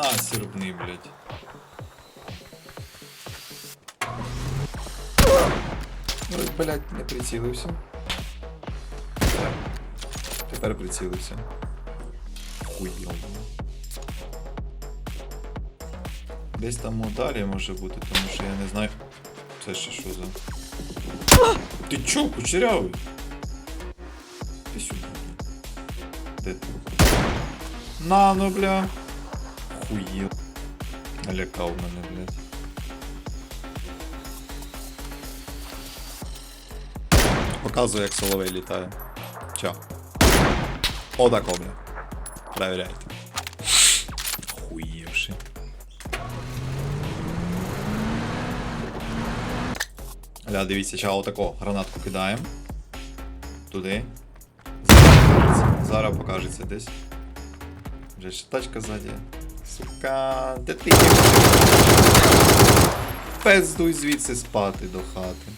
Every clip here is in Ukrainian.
На, сірбни, блядь. Ой, блядь, не прицілився. Тепер прицілився. Хуйово. Десь там далі може бути, тому що я не знаю. Це ще що за. Ти чо, кучерявий? Ти сюди. Ти? На, ну бля. Хуєв. Налякав мене, блядь. Показую, як соловей літає. Чо? Отако, бля. Проверяйте. Хуєвши. Ля, дивіться, ча отако гранатку кидаємо. Туди. Зараз покажеться десь. Вже ще тачка ззаді. Сука, де ти? є? Пездуй звідси спати до хати.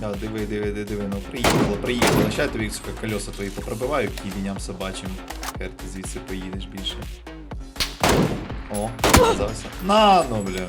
Да, диви, диви, диви, диви, ну приїхало, приїхало. Ща я тобі сука, колеса твої попробиваю ківіням собачим. Хер ти звідси поїдеш більше. О, показався. На, ну, бля.